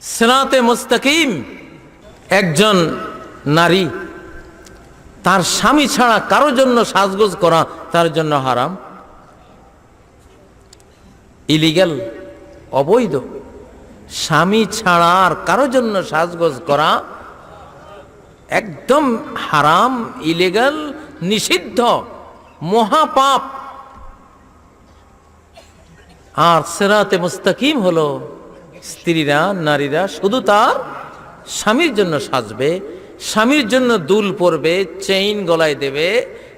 সেরাতে মুস্তাকিম একজন নারী, তার স্বামী ছাড়া কারোর জন্য সাজগোজ করা তার জন্য হারাম। ইলিগাল, অবৈধ। স্বামী ছাড়া আর কারোর জন্য সাজগোজ করা একদম হারাম, ইলিগাল, নিষিদ্ধ, মহাপাপ। আর সেরাতে মুস্তাকিম হলো স্ত্রীরা, নারীরা শুধু তার স্বামীর জন্য সাজবে, স্বামীর জন্য দুল পরবে চেইন গলায় দেবে,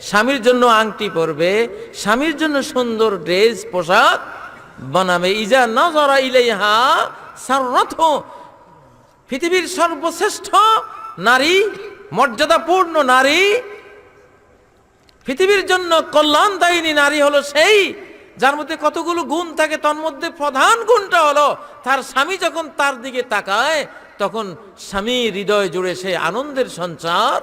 স্বামীর জন্য আংটি পরবে, স্বামীর জন্য সুন্দর ড্রেস, পোশাক বানাবে। ইজা নজরা ইলাইহা সাররথ। পৃথিবীর সর্বশ্রেষ্ঠ নারী, মর্যাদাপূর্ণ নারী, পৃথিবীর জন্য কল্যাণদায়িনী নারী হলো সেই যার মধ্যে কতগুলো গুণ থাকে, তার মধ্যে প্রধান গুণটা হলো, তার স্বামী যখন তার দিকে তাকায়, তখন স্বামী হৃদয় জুড়ে সে আনন্দের সঞ্চার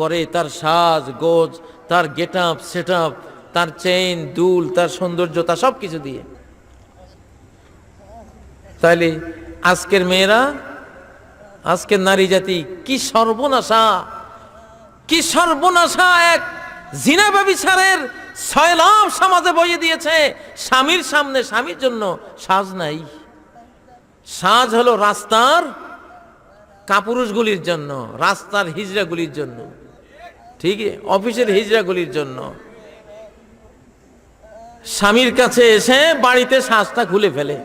করে। তার সাজ, গোজ, তার গেট আপ সেট আপ তার চেইন দুল, তার সৌন্দর্যতা সব কিছু দিয়ে। তাইলে আজকের মেয়েরা, আজকের নারী জাতি কি সর্বনাশা কি সর্বনাশা এক জিনা ব্যবিচারের ছয়লাভ সমাজে বইয়ে দিয়েছে। স্বামীর সামনে স্বামীর জন্য সাজ নাই। সাজ হলো রাস্তার কাপুরুষগুলির জন্য, রাস্তার হিজড়াগুলির জন্য। ঠিক অফিসের হিজড়াগুলির জন্য। স্বামীর কাছে এসে বাড়িতে সাজটা খুলে ফেলে।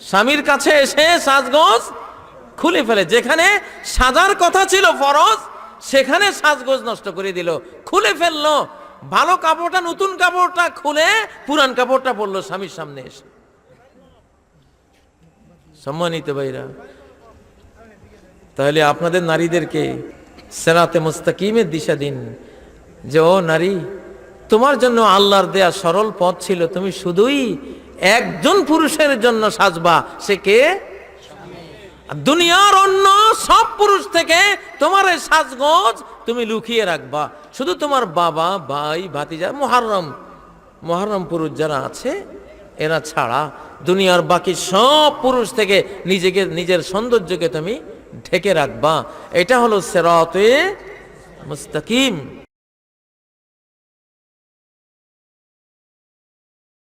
স্বামীর কাছে এসে সাজগোজ খুলে ফেলে। যেখানে সাজার কথা ছিল ফরজ, সেখানে সাজগোজ নষ্ট করে দিল। খুলে ফেলল ভালো কাপড়টা, নতুন কাপড়টা খুলে পুরান কাপড়টা পরলো স্বামীর সামনে এসে। সম্মানিত ভাইরা, তাহলে আপনাদের নারীদেরকে সেরাতে মুস্তাকিমের দিশা দিন। যে, ও নারী, তোমার জন্য আল্লাহর দেয়া সরল পথ ছিল, তুমি শুধুই একজন পুরুষের জন্য সাজবা। সে কে? দুনিয়ার অন্য সব পুরুষ থেকে তোমার এই সাজগোজ তুমি লুকিয়ে রাখবা। শুধু তোমার বাবা, ভাই, ভাতিজা মোহারম মোহারম পুরুষ যারা আছে, এরা ছাড়া দুনিয়ার বাকি সব পুরুষ থেকে নিজেকে, নিজের সৌন্দর্যকে তুমি ঢেকে রাখবা। এটা হলো সেরাতে মুস্তাকিম।